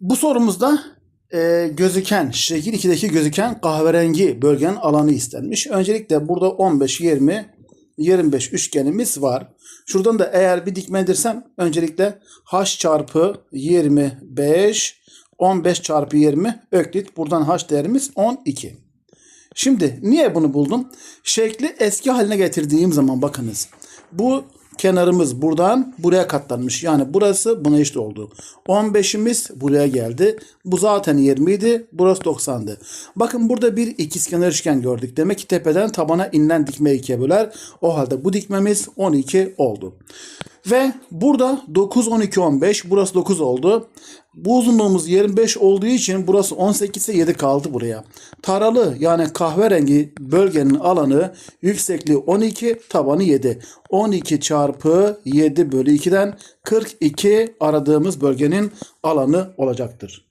Bu sorumuzda e, gözüken, şekil 2'deki gözüken kahverengi bölgenin alanı istenmiş. Öncelikle burada 15, 20, 25 üçgenimiz var. Şuradan da eğer bir dikmedirsem öncelikle h çarpı 25, 15 çarpı 20 öklit. Buradan h değerimiz 12. Şimdi niye bunu buldum? Şekli eski haline getirdiğim zaman bakınız. Bu kenarımız buradan buraya katlanmış. Yani burası buna eşit oldu. 15'imiz buraya geldi. Bu zaten 20 idi. Burası 90'dı. Bakın burada bir ikizkenar üçgen gördük. Demek ki tepeden tabana inilen dikme ikiye böler. O halde bu dikmemiz 12 oldu. Ve burada 9, 12, 15. Burası 9 oldu. Bu uzunluğumuz 25 olduğu için burası 18 ise 7 kaldı buraya. Taralı yani kahverengi bölgenin alanı yüksekliği 12, tabanı 7. 12 çarpı 7 bölü 2'den 42 aradığımız bölgenin alanı olacaktır.